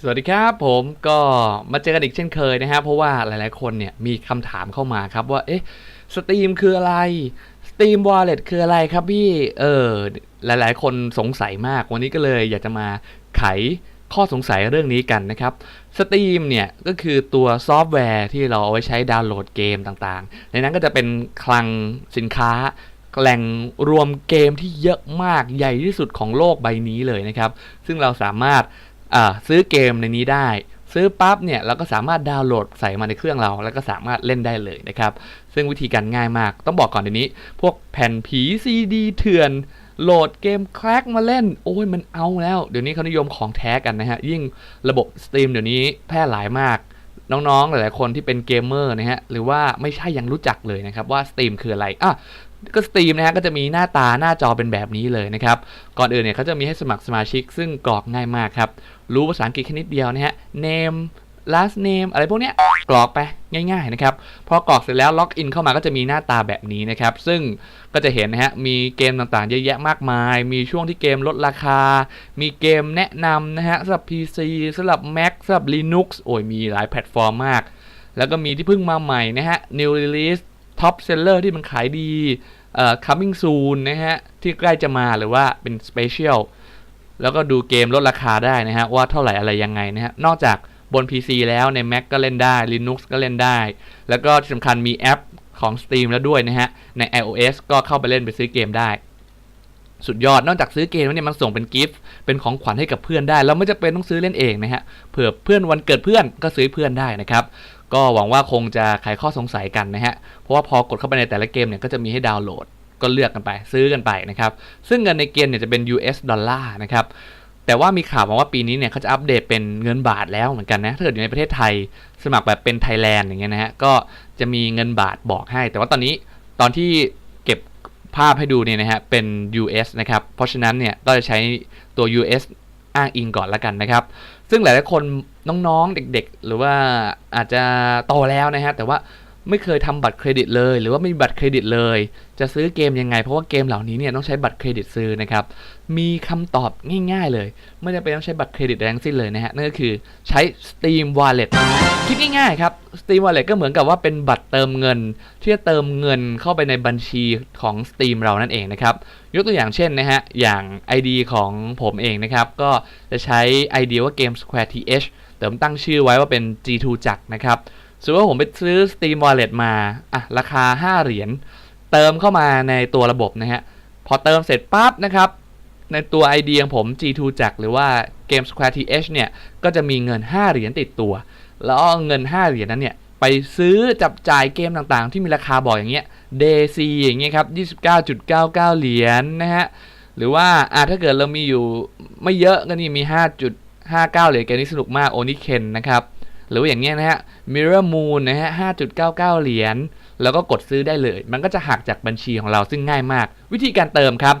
สวัสดีครับผมก็มาเจอกันอีกเช่นเคยนะครับเพราะว่าหลายๆคนเนี่ยมีคำถามเข้ามาครับว่าเอ๊ะสตรีมคืออะไรสตรีมวอลเล็ตคืออะไรครับพี่เออหลายๆ คนสงสัยมากวันนี้ก็เลยอยากจะมาไขข้อสงสัยเรื่องนี้กันนะครับสตรีมเนี่ยก็คือตัวซอฟต์แวร์ที่เราเอาไว้ใช้ดาวน์โหลดเกมต่างๆ ในนั้นก็จะเป็นคลังสินค้าแหล่งรวมเกมที่เยอะมากใหญ่ที่สุดของโลกใบนี้เลยนะครับ ซึ่งเราสามารถ ซื้อเกมในนี้ได้ ซื้อปั๊บเนี่ยเราก็สามารถดาวน์โหลดใส่มาในเครื่องเรา แล้วก็สามารถเล่นได้เลยนะครับ ซึ่งวิธีการง่ายมากต้องบอกก่อนเดี๋ยวนี้ พวกแผ่นผีซีดีเถื่อนโหลดเกมแคร็กมาเล่น โอ้ยมันเอาแล้ว เดี๋ยวนี้เขานิยมของแท้กันนะฮะ ยิ่งระบบสตรีมเดี๋ยวนี้แพร่หลายมากน้องๆ หลายๆ คนที่เป็นเกมเมอร์นะฮะ หรือว่าไม่ใช่ยังรู้จักเลยนะครับว่าสตรีมคืออะไรอะ ก็สตรีมนะฮะก็จะมีหน้าตาหน้าจอเป็นแบบนี้เลยนะครับ ก่อนอื่นเนี่ยเขาจะมีให้สมัครสมาชิกซึ่งกรอกง่ายมากครับ รู้ภาษาอังกฤษแค่นิดเดียวนะฮะ name last name อะไรพวกเนี้ยกรอกไปง่ายๆนะครับ พอกรอกเสร็จแล้วล็อกอินเข้ามาก็จะมีหน้าตาแบบนี้นะครับ ซึ่งก็จะเห็นนะฮะ มีเกมต่างๆ เยอะแยะมากมาย มีช่วงที่เกมลดราคา มีเกมแนะนำนะฮะสำหรับ PC สำหรับ Mac สำหรับ Linux โอ้ยมีหลายแพลตฟอร์มมาก แล้วก็มีที่เพิ่งมาใหม่นะฮะ New Release Top Seller ที่มันขายดีเอ่อ coming soon นะฮะ ที่ใกล้จะมาหรือว่าเป็น special แล้วก็ดูเกมลดราคาได้นะฮะ ว่าเท่าไหร่อะไรยังไงนะฮะ นอกจากบน PC แล้วใน Mac ก็เล่นได้ Linux ก็เล่นได้ แล้วก็ที่สำคัญมีแอปของ Steam แล้วด้วยนะฮะ ใน iOS ก็เข้าไปเล่นไปซื้อเกมได้ สุดยอดนอกจากซื้อเกมแล้วเนี่ยมันส่งเป็นกิฟต์เป็นของขวัญให้กับเพื่อนได้เราไม่จำเป็นต้องซื้อเล่นเองนะฮะเผื่อเพื่อนวันเกิดเพื่อนก็ซื้อเพื่อนได้นะครับ ก็หวังว่าคงจะไขข้อสงสัยกันนะฮะ เพราะว่าพอกดเข้าไปในแต่ละเกมเนี่ยก็จะมีให้ดาวน์โหลดก็เลือกกันไปซื้อกันไปนะครับ ซึ่งเงินในเกมเนี่ยจะเป็น US ดอลลาร์นะครับ แต่ว่ามีข่าวมาว่าปีนี้เนี่ยเขาจะอัปเดตเป็นเงินบาทแล้วเหมือนกันนะ ถ้าเกิดอยู่ในประเทศไทยสมัครแบบเป็นไทยแลนด์อย่างเงี้ยนะฮะ ก็จะมีเงินบาทบอกให้ แต่ว่าตอนนี้ตอนที่เก็บภาพให้ดูเนี่ยนะฮะเป็น US นะครับ เพราะฉะนั้นเนี่ยก็จะใช้ตัว US อ้างอิงก่อนละกันนะครับ ซึ่งหลายๆคนน้องๆเด็กๆ หรือว่าอาจจะโตแล้วนะฮะแต่ว่าไม่เคยทำบัตรเครดิตเลย หรือว่าไม่มีบัตรเครดิตเลย จะซื้อเกมยังไง เพราะว่าเกมเหล่านี้เนี่ยต้องใช้บัตรเครดิตซื้อนะครับ มีคำตอบง่ายๆเลย ไม่จำเป็นต้องใช้บัตรเครดิตแรงสิ้นเลยนะฮะนั่นก็คือใช้ Steam Wallet คิดง่ายๆครับ Steam Wallet ก็เหมือนกับว่าเป็นบัตรเติมเงิน ที่จะเติมเงินเข้าไปในบัญชีของ Steam เรานั่นเองนะครับ ยกตัวอย่างเช่นนะฮะ อย่าง ID ของผมเองนะครับ ก็จะใช้ ID ว่า Game Square TH แต่ผมตั้งชื่อไว้ว่าเป็น G2 จักนะครับสมมติว่าผมไปซื้อ Steam Wallet มาอะราคา 5 เหรียญ เติมเข้ามาในตัวระบบนะฮะ พอเติมเสร็จปั๊บนะครับในตัว ID ของผม G2 จักหรือว่า Game Square TH เนี่ย ก็จะมีเงิน 5 เหรียญติดตัว แล้วเอาเงิน 5 เหรียญนั้นเนี่ยไปซื้อจับจ่ายเกมต่างๆ ที่มีราคาบอกอย่างเงี้ย DC อย่างเงี้ยครับ29.99 เหรียญนะฮะ หรือว่าอ่าถ้าเกิดเรามีอยู่ไม่เยอะก็นี่มี 5.59 เหรียญเกมนี้สนุกมากโอนิเคนนะครับ หรือว่าอย่างเงี้ยนะฮะ Mirror Moon นะฮะ 5.99 เหรียญแล้วก็กดซื้อได้เลย มันก็จะหักจากบัญชีของเราซึ่งง่ายมาก วิธีการเติมครับ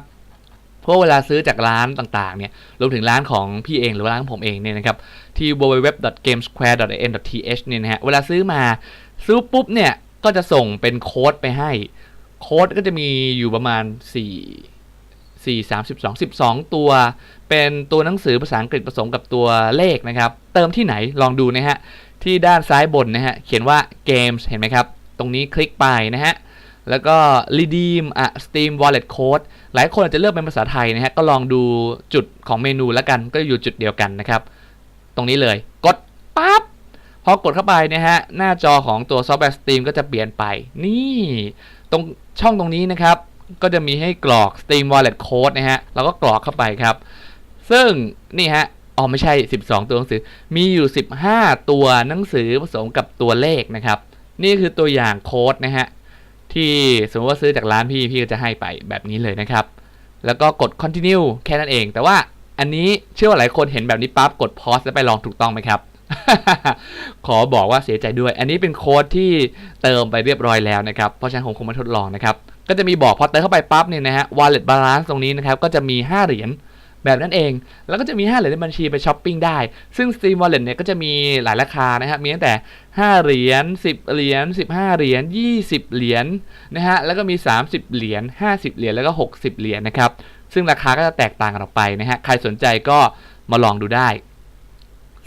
ราะเวลาซื้อจากร้านต่างๆเนี่ยรวมถึงร้านของพี่เองหรือร้านของผมเองเนี่ยนะครับที่ www.gamesquare.in.th เนี่ยนะฮะเวลาซื้อมาซื้อปุ๊บเนี่ยก็จะส่งเป็นโค้ดไปให้ โค้ดก็จะมีอยู่ประมาณ 4 4 32 12 ตัว เป็นตัวหนังสือภาษาอังกฤษผสมกับตัวเลขนะครับ เติมที่ไหนลองดูนะฮะ ที่ด้านซ้ายบนนะฮะ เขียนว่า games เห็นไหมครับ ตรงนี้คลิกไปนะฮะ แล้วก็ redeem อะ steam wallet code หลายคนอาจจะเลือกเป็นภาษาไทยนะฮะ ก็ลองดูจุดของเมนูแล้วกัน ก็อยู่จุดเดียวกันนะครับ ตรงนี้เลย กดปั๊บ พอกดเข้าไปนะฮะ หน้าจอของตัวซอฟต์แวร์ Steam ก็จะเปลี่ยนไป นี่ ตรงช่องตรงนี้นะครับ ก็จะมีให้กรอก Steam Wallet Code นะฮะ เราก็กรอกเข้าไปครับ ซึ่งนี่ฮะอ๋อไม่ใช่ 12 ตัวหนังสือ มีอยู่ 15 ตัวหนังสือผสมกับตัวเลขนะครับ นี่คือตัวอย่างโค้ดนะฮะ ที่สมมติว่าซื้อจากร้านพี่พี่ก็จะให้ไปแบบนี้เลยนะครับ แล้วก็กด continue แค่นั้นเอง แต่ว่าอันนี้เชื่อว่าหลายคนเห็นแบบนี้ปั๊บกด pause แล้วไปลองถูกต้องไหมครับ ขอบอกว่าเสียใจด้วย อันนี้เป็นโค้ดที่เติมไปเรียบร้อยแล้วนะครับ เพราะฉะนั้นผมคงมาทดลองนะครับ ก็จะมีบอกพอเติมเข้าไปปั๊บเนี่ยนะฮะ wallet balance ตรงนี้นะครับ ก็จะมี 5 เหรียญ แบบนั้นเอง แล้วก็จะมี 5 เหรียญในบัญชีไปช้อปปิ้งได้ ซึ่ง Steam Wallet เนี่ยก็จะมีหลายราคานะฮะมีตั้งแต่ 5 เหรียญ 10 เหรียญ 15 เหรียญ 20 เหรียญนะฮะ แล้วก็มี 30 เหรียญ 50 เหรียญ แล้วก็ 60 เหรียญนะครับ ซึ่งราคาก็จะแตกต่างกันออกไปนะฮะ ใครสนใจก็มาลองดูได้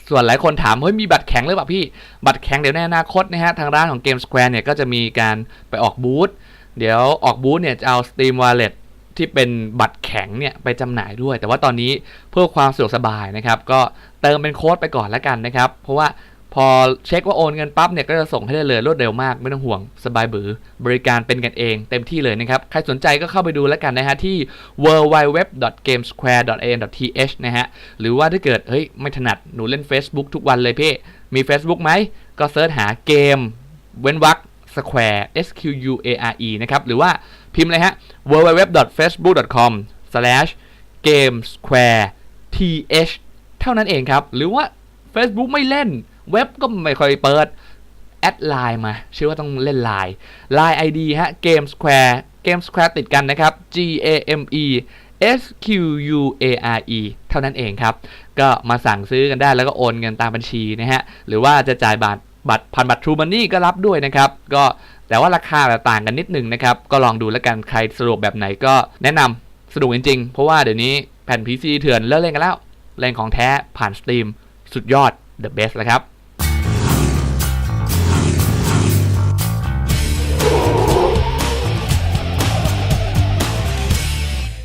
ส่วนหลายคนถามเฮ้ยมีบัตรแข็งหรือเปล่าพี่ บัตรแข็งเดี๋ยวในอนาคตนะฮะทางร้านของ Game Square เนี่ยก็จะมีการไปออกบูธเดี๋ยวออกบูธเนี่ยจะเอา Steam Wallet ที่เป็นบัตรแข็งเนี่ยไปจำหน่ายด้วย แต่ว่าตอนนี้เพื่อความสะดวกสบายนะครับ ก็เติมเป็นโค้ดไปก่อนแล้วกันนะครับ เพราะว่าพอเช็คว่าโอนเงินปั๊บเนี่ยก็จะส่งให้ได้เลยรวดเร็วมากไม่ต้องห่วงสบายบือบริการเป็นกันเองเต็มที่เลยนะครับ ใครสนใจก็เข้าไปดูแล้วกันนะฮะที่ www.gamesquare.an.th นะฮะหรือว่าถ้าเกิดเฮ้ยไม่ถนัดหนูเล่น Facebook ทุกวันเลยพี่ มี Facebook ไหม ก็เซิร์ชหาเกม เว้นวรรค square s q u a r e นะครับ หรือว่าพิมพ์เลยฮะ www.facebook.com/slash/gamesquareth เท่านั้นเองครับ หรือว่า Facebook ไม่เล่น เว็บก็ไม่ค่อยเปิด แอดไลน์มาเชื่อว่าต้องเล่นไลน์ Line ID ฮะ Game Square Game Square ติดกันนะครับ G A M E S Q U A R E เท่านั้นเองครับ ก็มาสั่งซื้อกันได้แล้วก็โอนเงินตามบัญชีนะฮะ หรือว่าจะจ่ายบัตร บัตรผ่านบัตรทรูมันนี่ก็รับด้วยนะครับ ก็แต่ว่าราคาต่างกันนิดหนึ่งนะครับ ก็ลองดูแล้วกันใครสะดวกแบบไหนก็แนะนำสะดวกจริงๆ เพราะว่าเดี๋ยวนี้แผ่น PC เถื่อนเลิกเล่นกันแล้วเล่นของแท้ผ่านสตรีมสุดยอด the best แล้วครับ